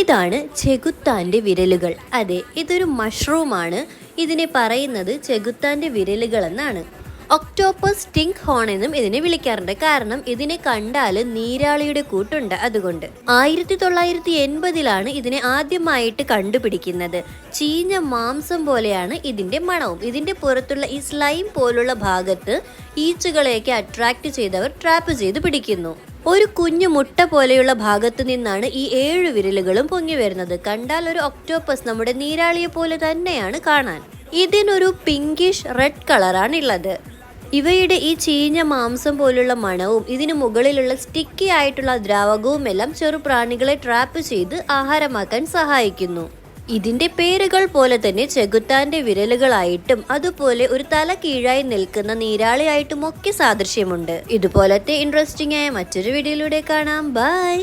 ഇതാണ് ചെകുത്താന്റെ വിരലുകൾ. അതെ ഇതൊരു മഷ്റൂമാണ്. ഇതിനെ പറയുന്നത് ചെകുത്താന്റെ വിരലുകൾ എന്നാണ് ഒക്ടോപ്പസ് സ്റ്റിങ്ക് ഹോൺ എന്നും ഇതിനെ വിളിക്കാറുണ്ട്. കാരണം ഇതിനെ കണ്ടാൽ നീരാളിയുടെ കൂട്ടുണ്ട് അതുകൊണ്ട്. ആയിരത്തി തൊള്ളായിരത്തി എൺപതിലാണ് ഇതിനെ ആദ്യമായിട്ട് കണ്ടുപിടിക്കുന്നത്. ചീഞ്ഞ മാംസം പോലെയാണ് ഇതിന്റെ മണവും. ഇതിന്റെ പുറത്തുള്ള ഈ സ്ലൈം പോലുള്ള ഭാഗത്ത് ഈച്ചകളെയൊക്കെ അട്രാക്ട് ചെയ്തവർ ട്രാപ്പ് ചെയ്ത് പിടിക്കുന്നു. ഒരു കുഞ്ഞു മുട്ട പോലെയുള്ള ഭാഗത്തു നിന്നാണ് ഈ ഏഴു വിരലുകളും പൊങ്ങി വരുന്നത്. കണ്ടാൽ ഒരു ഒക്ടോപ്പസ് നമ്മുടെ നീരാളിയെ പോലെ തന്നെയാണ് കാണാൻ. ഇതിനൊരു പിങ്കിഷ് റെഡ് കളറാണ് ഉള്ളത്. ഇവയുടെ ഈ ചീഞ്ഞ മാംസം പോലുള്ള മണവും ഇതിനു മുകളിലുള്ള സ്റ്റിക്കി ആയിട്ടുള്ള ദ്രാവകവും എല്ലാം ചെറുപ്രാണികളെ ട്രാപ്പ് ചെയ്ത് ആഹാരമാക്കാൻ സഹായിക്കുന്നു. ഇതിന്റെ പേരുകൾ പോലെ തന്നെ ചെകുത്താന്റെ വിരലുകളായിട്ടും അതുപോലെ ഒരു തല കീഴായി നിൽക്കുന്ന നീരാളിയായിട്ടും ഒക്കെ സാദൃശ്യമുണ്ട്. ഇതുപോലത്തെ ഇൻട്രസ്റ്റിംഗ് ആയ മറ്റൊരു വീഡിയോയിലൂടെ കാണാം. ബൈ